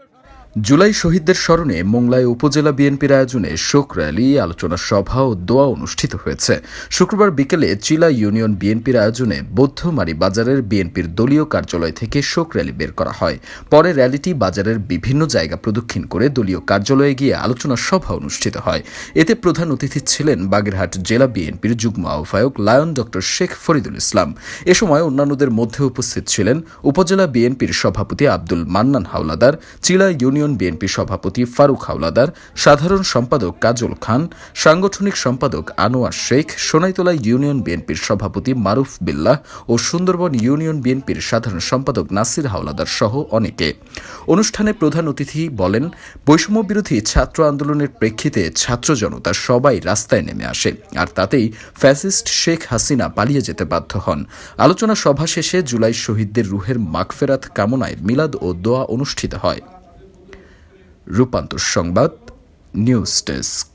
놈들 봐라 জুলাই শহীদদের স্মরণে মোংলায় উপজেলা বিএনপির আয়োজনে শোক র্যালি, আলোচনা সভা ও দোয়া অনুষ্ঠিত হয়েছে। শুক্রবার বিকেলে চিলা ইউনিয়ন বিএনপির আয়োজনে বৌদ্ধমারি বাজারের বিএনপির দলীয় কার্যালয় থেকে শোক র্যালি বের করা হয়। পরে র্যালিটি বাজারের বিভিন্ন জায়গা প্রদক্ষিণ করে দলীয় কার্যালয়ে গিয়ে আলোচনা সভা অনুষ্ঠিত হয়। এতে প্রধান অতিথি ছিলেন বাগেরহাট জেলা বিএনপির যুগ্ম আহ্বায়ক লায়ন ডক্টর শেখ ফরিদুল ইসলাম। এ সময় অন্যান্যদের মধ্যে উপস্থিত ছিলেন উপজেলা বিএনপির সভাপতি আব্দুল মান্নান হাওলাদার, চিলা ইউনিয়ন বিএনপি সভাপতি ফারুক হাওলাদার, সাধারণ সম্পাদক কাজল খান, সাংগঠনিক সম্পাদক আনোয়ার শেখ, সোনাইতলা ইউনিয়ন বিএনপির সভাপতি মারুফ বিল্লাহ ও সুন্দরবন ইউনিয়ন বিএনপির সাধারণ সম্পাদক নাসির হাওলাদার সহ অনেকে। অনুষ্ঠানে প্রধান অতিথি বলেন, বৈষম্য বিরোধী ছাত্র আন্দোলনের প্রেক্ষিতে ছাত্র জনতা সবাই রাস্তায় নেমে আসে, আর তাতেই ফ্যাসিস্ট শেখ হাসিনা পালিয়ে যেতে বাধ্য হন। আলোচনা সভা শেষে জুলাই শহীদদের রুহের মাগফেরাত কামনায় মিলাদ ও দোয়া অনুষ্ঠিত হয়। রূপান্তর সংবাদ নিউজ ডেস্ক।